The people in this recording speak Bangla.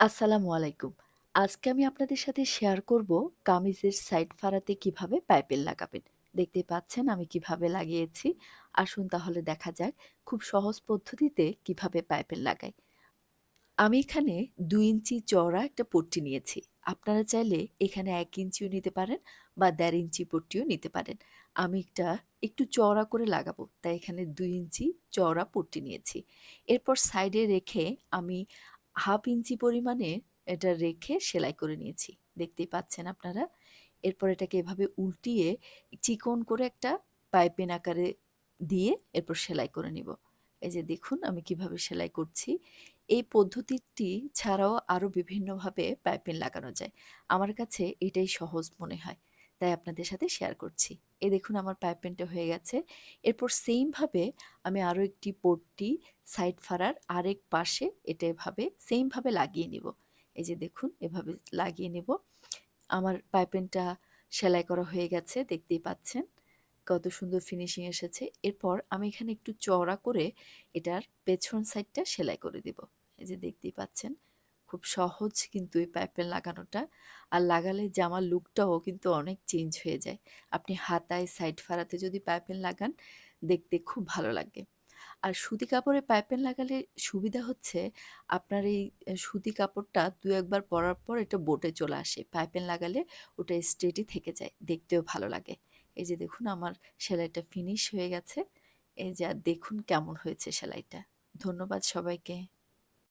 আসসালামু আলাইকুম। আজকে আমি আপনাদের সাথে শেয়ার করব কামিজের সাইড ফাড়াতে কীভাবে পাইপেল লাগাবেন। দেখতে পাচ্ছেন আমি কীভাবে লাগিয়েছি। আসুন তাহলে দেখা যাক খুব সহজ পদ্ধতিতে কীভাবে পাইপেল লাগাই। আমি এখানে ২ ইঞ্চি চওড়া একটা পট্টি নিয়েছি। আপনারা চাইলে এখানে এক ইঞ্চিও নিতে পারেন বা দেড় ইঞ্চি পট্টিও নিতে পারেন। আমি একটা একটু চওড়া করে লাগাবো। তাই এখানে ২ ইঞ্চি চওড়া পট্টি নিয়েছি। এরপর সাইডে রেখে আমি ১/২ ইঞ্চি পরিমাণে এটা রেখে সেলাই করে নিয়েছি। দেখতেই পাচ্ছেন আপনারা। এরপর এটাকে এভাবে উল্টিয়ে চিকন করে একটা পাইপেন আকারে দিয়ে এরপর সেলাই করে নিব। এই যে দেখুন আমি কীভাবে সেলাই করছি। এই পদ্ধতিটি ছাড়াও আরও বিভিন্নভাবে পাইপিন লাগানো যায়। আমার কাছে এটাই সহজ মনে হয়। তাই আপনাদের সাথে শেয়ার করছি। এই দেখুন আমার পাইপিনটা হয়ে গেছে। এরপর সেইম ভাবে আমি আরও একটি পট্টি সাইড ফাড়ার আরেক পাশে এটা এভাবে সেইম ভাবে লাগিয়ে নিব। এই যে দেখুন, এভাবে লাগিয়ে নিব। আমার পাইপিনটা সেলাই করা হয়ে গেছে, দেখতেই পাচ্ছেন। কত সুন্দর ফিনিশিং এসেছে। এরপর আমি এখানে একটু চওড়া করে এটার পেছন সাইডটা সেলাই করে দিব। এই যে দেখতেই পাচ্ছেন। খুব সহজ কিন্তু এই পাইপেন লাগানোটা। আর লাগালে জামার লুকটাও কিন্তু অনেক চেঞ্জ হয়ে যায়। আপনি হাতায় সাইড ফাড়াতে যদি পাইপেন লাগান, দেখতে খুব ভালো লাগে আর সুতি কাপড়ে পাইপেন লাগালে সুবিধা হচ্ছে, আপনার এই সুতি কাপড়টা দু একবার পরার পর এটা বোটে চলে আসে। পাইপেন লাগালে ওটা স্ট্রেটই থেকে যায়। দেখতেও ভালো লাগে। এই যে দেখুন আমার সেলাইটা ফিনিশ হয়ে গেছে। এই যে দেখুন কেমন হয়েছে সেলাইটা। ধন্যবাদ সবাইকে।